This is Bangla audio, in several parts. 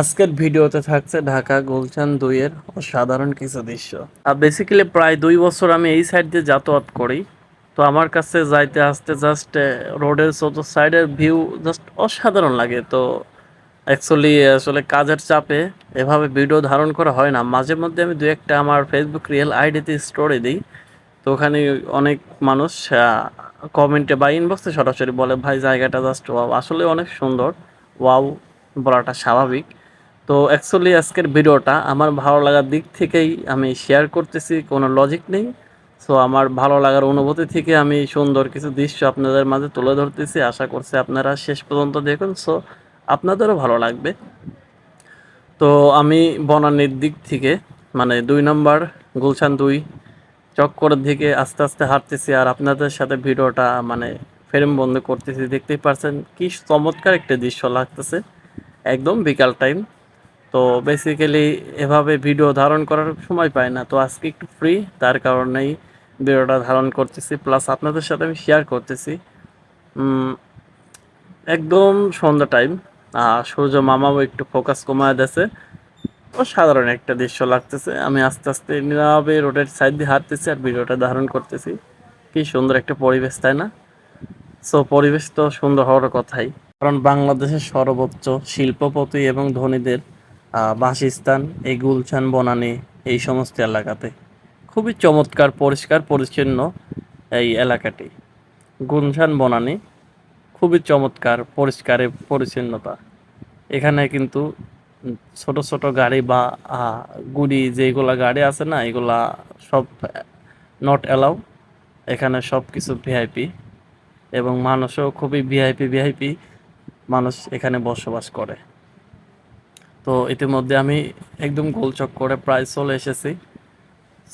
আজকের ভিডিওতে থাকছে ঢাকা, গুলশান, দুইয়ের অসাধারণ কিছু দৃশ্য। আর বেসিক্যালি প্রায় দুই বছর আমি এই সাইড দিয়ে যাতায়াত করি। তো আমার কাছে যাইতে, আসতে জাস্ট রোডের চতুর্থ সাইডের ভিউ জাস্ট অসাধারণ লাগে। তো অ্যাকচুয়ালি আসলে কাজের চাপে এভাবে ভিডিও ধারণ করা হয় না। মাঝে মধ্যে আমি দু একটা আমার ফেসবুক রিয়েল আইডিতে স্টোরি দিই। তো ওখানে অনেক মানুষ কমেন্টে বা ইনবক্সে সরাসরি বলে, ভাই, জায়গাটা জাস্ট ওয়াও আসলে অনেক সুন্দর। ওয়াও বলাটা স্বাভাবিক। তো অ্যাকচুয়ালি আজকের ভিডিওটা আমার ভালো লাগার দিক থেকেই আমি শেয়ার করতেছি, কোনো লজিক নেই। সো আমার ভালো লাগার অনুভূতি থেকে আমি সুন্দর কিছু দৃশ্য আপনাদের মাঝে তুলে ধরতেছি। আশা করছি আপনারা শেষ পর্যন্ত দেখুন। সো আপনাদেরও ভালো লাগবে। তো আমি বনানীর দিক থেকে মানে দুই নম্বর গুলশান দুই চক্করের দিকে আস্তে আস্তে হাঁটতেছি আর আপনাদের সাথে ভিডিওটা মানে ফ্রেম বন্ধ করতেছি। দেখতেই পারছেন কি চমৎকার একটা দৃশ্য লাগতেছে। একদম বিকাল টাইম তো বেসিক্যালি এভাবে ভিডিও ধারণ করার সময় পাই না। তো আজকে একটু ফ্রি তার কারণেই ভিডিওটা ধারণ করতেছি। প্লাস আপনাদের সাথে আমি শেয়ার করতেছি। একদম সন্ধ্যা টাইম সূর্য মামাও একটু ফোকাস কমায় দিয়েছে। সাধারণ একটা দৃশ্য লাগতেছে। আমি আস্তে আস্তে নীরবে রোডের সাইড দিয়ে হাঁটতেছি আর ভিডিওটা ধারণ করতেছি। কি সুন্দর একটা পরিবেশ, তাই না? সো পরিবেশ তো সুন্দর হওয়ার কথাই। কারণ বাংলাদেশের সর্বোচ্চ শিল্পপতি এবং ধনীদের বাসস্থান, এই গুলশান, বনানি, এই সমস্ত এলাকাতে। খুবই চমৎকার, পরিষ্কার, পরিচ্ছন্ন এই এলাকাটি। গুলশান, বনানি, খুবই চমৎকার, পরিষ্কারে, পরিচ্ছন্নতা। এখানে কিন্তু ছোট ছোট গাড়ি বা গুড়ি যেগুলা গাড়ি আছে না, এগুলা সব নট অ্যালাউ এখানে সব কিছু ভিআইপি এবং মানুষও খুবই ভিআইপি ভিআইপি মানুষ এখানে বসবাস করে। তো ইতিমধ্যে আমি একদম গোলচক করে প্রায় চলে এসেছি।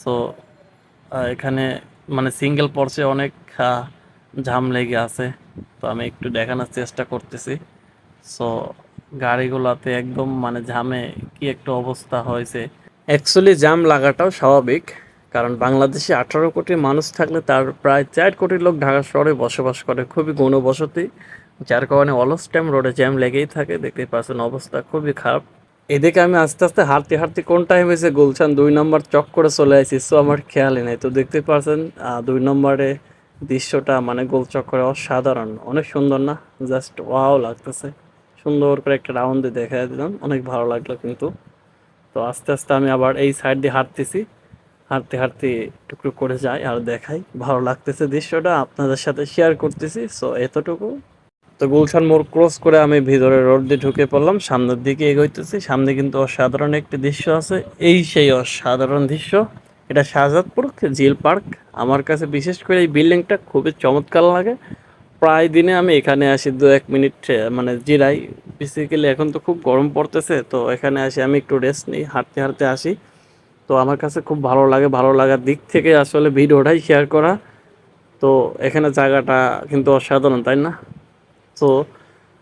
সো এখানে মানে সিঙ্গেল পর্সে অনেক ঝাম লেগে আছে। তো আমি একটু দেখানোর চেষ্টা করতেছি। সো গাড়িগুলোতে একদম মানে ঝামে কি একটা অবস্থা হয়েছে। অ্যাকচুয়ালি জাম লাগাটাও স্বাভাবিক, কারণ বাংলাদেশে আঠারো কোটি মানুষ থাকলে তার প্রায় চার কোটি লোক ঢাকা শহরে বসবাস করে। খুবই গণবসতি, যার কারণে অলস টাইম রোডে জ্যাম লেগেই থাকে। দেখতে পাচ্ছেন, অবস্থা খুবই খারাপ। এদিকে আমি আস্তে আস্তে হাঁটতে হাঁটতে কোন টাইম হয়েছে? গুলশান দুই নম্বর চক করে চলে আসি সো আমার খেয়ালই নেই। তো দেখতে পাচ্ছেন দুই নম্বরে দৃশ্যটা মানে গোল চক্করে অসাধারণ। অনেক সুন্দর না? জাস্ট ওয়াও লাগতেছে। সুন্দর করে একটা রাউন্ডে দেখা দিলাম। অনেক ভালো লাগল কিন্তু। তো আস্তে আস্তে আমি আবার এই সাইড দিয়ে হাঁটতেছি। হাঁটতে হাঁটতে টুকটুক করে যাই আর দেখাই। ভালো লাগতেছে দৃশ্যটা, আপনাদের সাথে শেয়ার করতেছি। সো এতটুকু। তো গুলশান মোড় ক্রস করে আমি ভিতরে রোড দিয়ে ঢুকে পড়লাম, সামনের দিকে এগোইতেছি, সামনে কিন্তু অসাধারণ একটি দৃশ্য আছে। এই সেই অসাধারণ দৃশ্য, এটা শাহজাদপুর জিল পার্ক। আমার কাছে বিশেষ করে এই বিল্ডিংটা খুবই চমৎকার লাগে। প্রায় দিনে আমি এখানে আসি দু এক মিনিট মানে জিরাই। বেসিক্যালি এখন তো খুব গরম পড়তেছে, তো এখানে আসি আমি একটু রেস্ট নিই, হাঁটতে হাঁটতে আসি। তো আমার কাছে খুব ভালো লাগে, ভালো লাগার দিক থেকে আসলে ভিডিওটাই শেয়ার করা। তো এখানে জায়গাটা কিন্তু অসাধারণ, তাই না? তো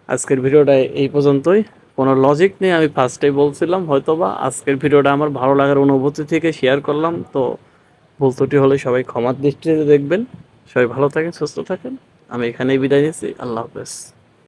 আজকের ভিডিওটা এই পর্যন্তই। কোনো লজিক নেই, আমি ফার্স্টেই বলছিলাম, হয়তোবা আজকের ভিডিওটা আমার ভালো লাগার অনুভূতি থেকে শেয়ার করলাম। তো ভুল ত্রুটি হলে সবাই ক্ষমার দৃষ্টিতে দেখবেন। সবাই ভালো থাকেন, সুস্থ থাকেন। আমি এখানেই বিদায় নিচ্ছি। আল্লাহ হাফেজ।